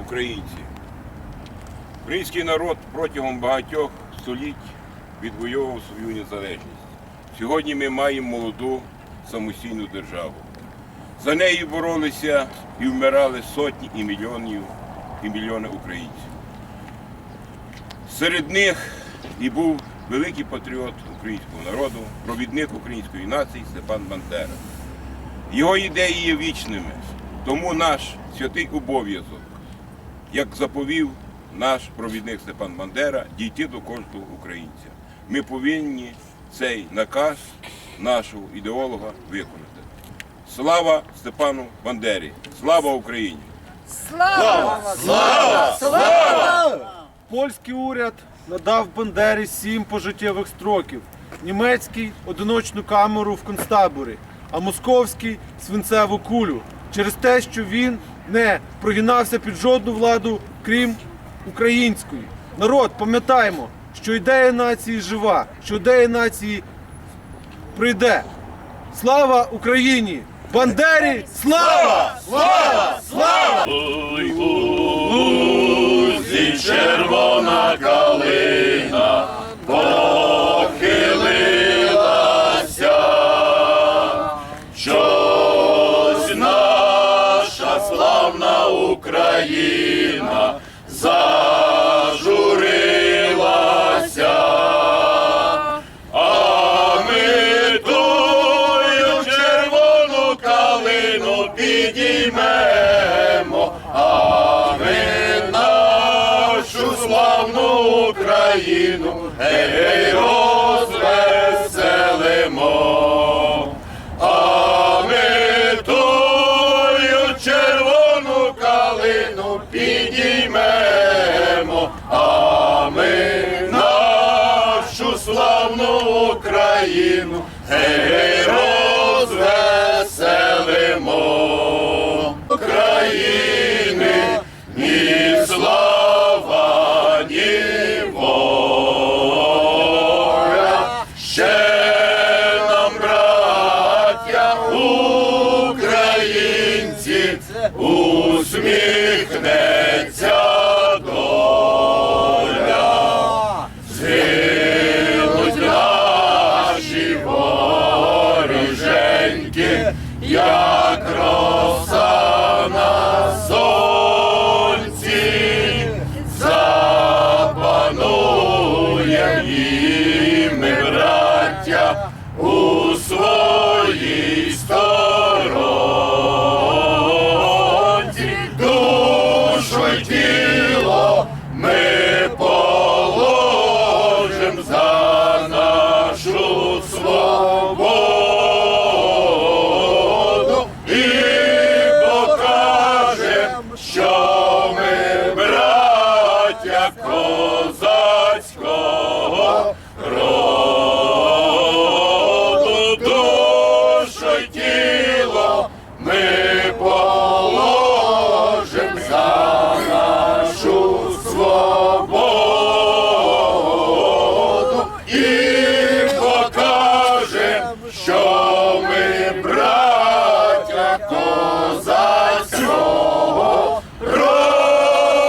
українці. Український народ протягом багатьох століть відвоював свою незалежність. Сьогодні ми маємо молоду самостійну державу. За неї боролися і вмирали сотні і мільйонів і мільйони українців. Серед них і був великий патріот українського народу, провідник української нації Степан Бандера. Його ідеї є вічними, тому наш святий обов'язок, як заповів наш провідник Степан Бандера, дійти до кожного українця. Ми повинні цей наказ нашого ідеолога виконати. Слава Степану Бандері! Слава Україні! Польський уряд надав Бандері сім пожиттєвих строків, німецький одиночну камеру в концтаборі, а московський свинцеву кулю через те, що він не прогинався під жодну владу, крім української. Народ, пам'ятаємо, що ідея нації жива, що ідея нації прийде. Слава Україні! Бандері! Слава! Слава! червона Україна зажурилася, а ми тую червону калину підіймемо, а ми нашу славну Україну гей розвеселимо. Україну гей розвеселимо. Воріженьки, як ми положим за нашу свободу і покажем, що ми браття козаки.